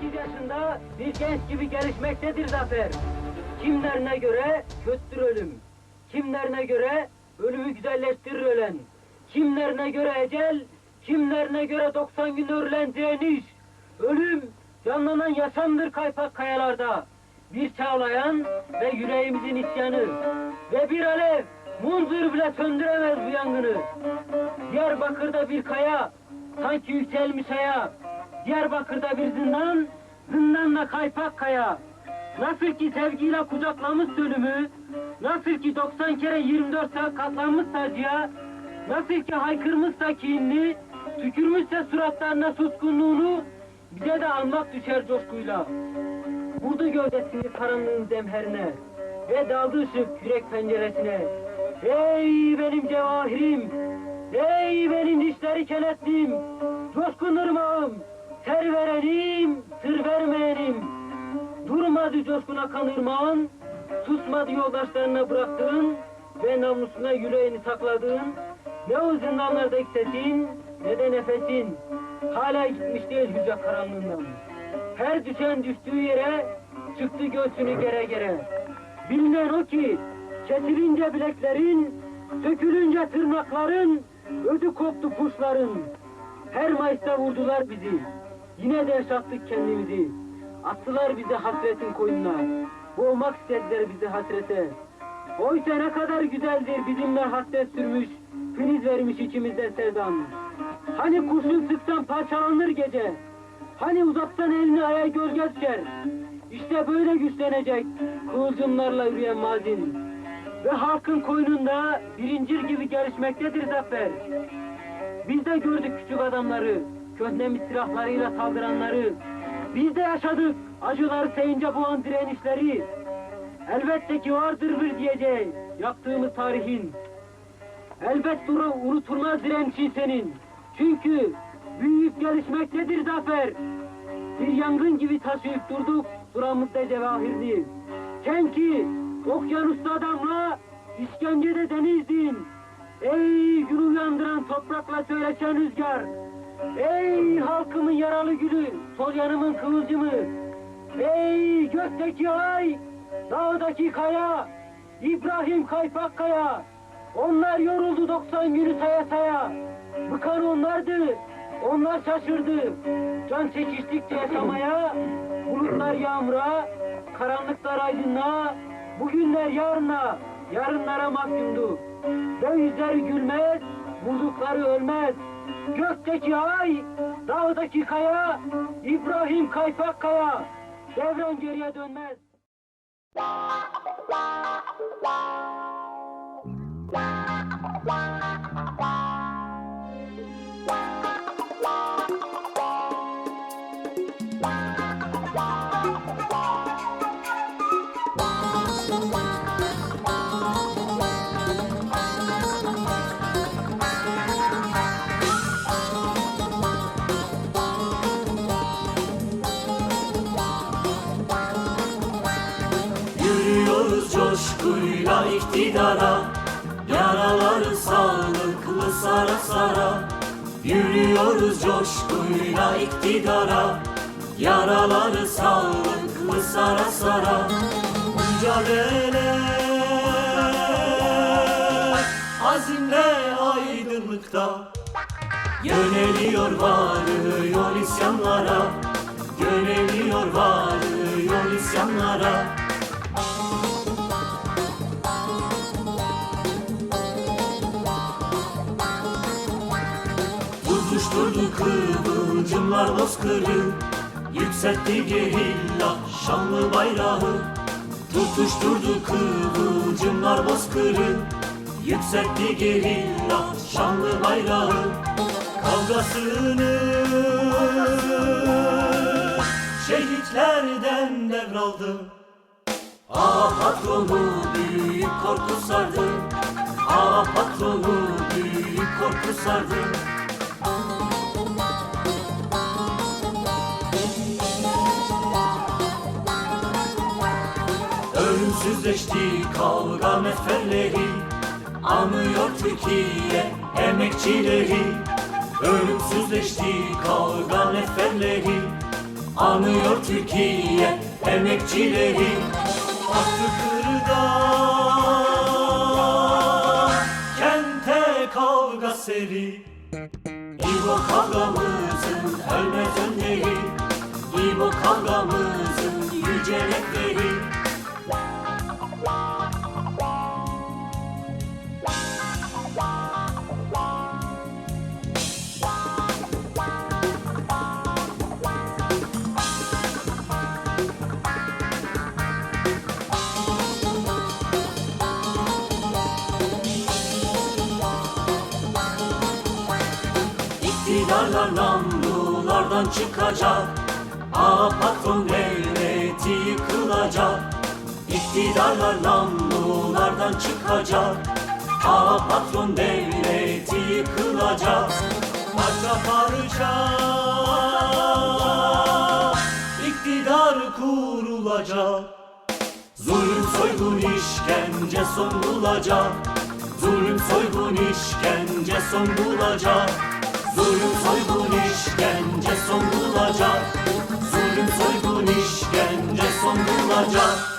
8 yaşında bir genç gibi gelişmektedir zafer. Kimlerine göre kötüdür ölüm. Kimlerine göre ölümü güzelleştirir ölen. Kimlerine göre ecel, kimlerine göre 90 gün örülen direniş. Ölüm canlanan yaşamdır kaypak kayalarda. Bir çağlayan ve yüreğimizin isyanı. Ve bir alev munzur bile söndüremez bu yangını. Diyarbakır'da bir kaya sanki yükselmiş aya. Diyarbakır'da bir zindan, zindanla kaypak kaya. Nasıl ki sevgiyle kucaklamış ölümü, nasıl ki 90 kere 24 saat katlanmış acıya, nasıl ki haykırmışsa kinli, tükürmüşse suratlarına suskunluğunu, bize de almak düşer coşkuyla. Vurdu gövdesini karanlığın zemherine ve daldı ışık yürek penceresine. Ey benim cevahirim, ey benim dişleri kenetlim, coşkun ırmağım, ser verenim, sır vermeyenim. Durmadı coşkun akan ırmağın, susmadı yoldaşlarına bıraktığın ve namusuna yüreğini sakladığın, ne o zindanlardaki sesin ne de nefesin, hala gitmiş değil hücre karanlığından. Her düşen düştüğü yere çıktı göğsünü gere gere. Bilinen o ki kesilince bileklerin, sökülünce tırnakların, ödü koptu kuşların. Her Mayıs'ta vurdular bizi, yine de yaşattık kendimizi. Attılar bizi hasretin koyununa, boğmak istediler bizi hasrete. Oysa ne kadar güzeldir bizimle hasret sürmüş, filiz vermiş içimizde sevdan. Hani kurşun sıksan parçalanır gece, Hani uzaktan elini aya gölge düşer. İşte böyle güçlenecek kıvılcımlarla yürüyen mazin. Ve halkın koynunda birincir gibi gelişmektedir zafer. Biz de gördük küçük adamları, köhnemiş silahlarıyla saldıranları. Biz de yaşadık acıları seyince boğan direnişleri. Elbette ki vardır bir diyeceği yaptığımız tarihin. Elbet duru unutulmaz direnişin senin. Çünkü büyüyüp gelişmektedir zafer. Bir yangın gibi taşıyıp durduk buramızda cevahirdi. Sen ki okyanusta damla, işkencede denizdin. Ey gün uyandıran toprakla söyleşen rüzgar. Ey halkımın yaralı gülü, sol yanımın kıvılcımı. Ey gökteki ay, dağdaki kaya, İbrahim Kaypak Kaya. Onlar yoruldu 90 günü saya saya. Bıkan onlardı, onlar şaşırdı. Can çekiştikçe yaşamaya, bulutlar yağmura, karanlıklar aydınlığa, bugünler yarına, yarınlara mahkumdu. Yüzleri gülmez, buldukları ölmez. Gökteki ay, dağdaki kaya, İbrahim Kaypak Kaya. Devran geriye dönmez. Coşkuyla iktidara Yaraları sağlıklı sara sara. Yürüyoruz coşkuyla iktidara Yaraları sağlıklı sara sara. Mücadele Azimle aydınlıkta. Yöneliyor varıyor isyanlara Yöneliyor varıyor isyanlara Tutuşturdu kıvılcımlar bozkırı. Yükseltti gerilla şanlı bayrağı. Tutuşturdu kıvılcımlar bozkırı. Yükseltti gerilla şanlı bayrağı. Kavgasını şehitlerden devraldı. Ah patronu büyük korku sardı. Ah patronu büyük korku sardı Ölümsüzleşti kavga meferleri Anıyor Türkiye emekçileri. Ölümsüzleşti kavga neferleri Anıyor Türkiye emekçileri. Attı kırdan Kente kavga seri. İbo kavgamızın ölmez önleri İbo kavgamızın yüceletleri İktidarlar namlulardan çıkacak. A patron devleti yıkılacak. İktidarlar namlulardan çıkacak. A patron devleti yıkılacak. Parça parça. İktidar kurulacak. Zulüm soygun işkence son bulacak. Zulüm soygun işkence son bulacak Zulüm soygun işkence son bulacak. Zulüm soygun işkence son bulacak